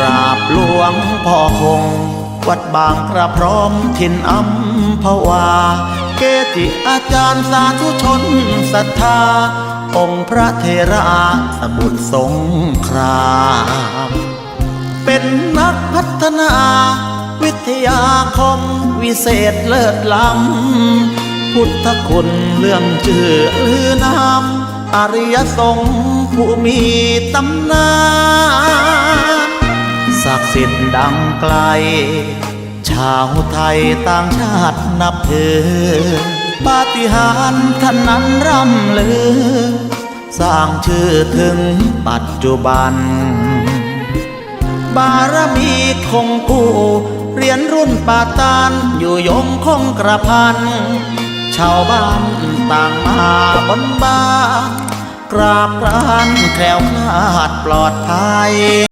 ราบหลวงพ่อคง วัดบางกระพร้อมถิ่นอัมพวา เกจิอาจารย์สาธุชนศรัทธา องค์พระเทระสมุทรสงครามเป็นนักพัฒนา วิทยาคมวิเศษเลิศล้ำพุทธคุณเลื่อมชื่อลือนามอริยสงฆ์ผู้มีตำนานศักดิ์ สิทธิ์ดังไกล ชาวไทยต่างชาตินับถือปาฏิหาริย์ท่านนั้นร่ำลือ สร้างชื่อถึงปัจจุบัน บารมีคงกู้เรียนรุ่นป่าตานอยู่ยงคงกระพัน ชาวบ้านต่างมาบนบานกราบกรานแคล้วคลาดปลอดภัย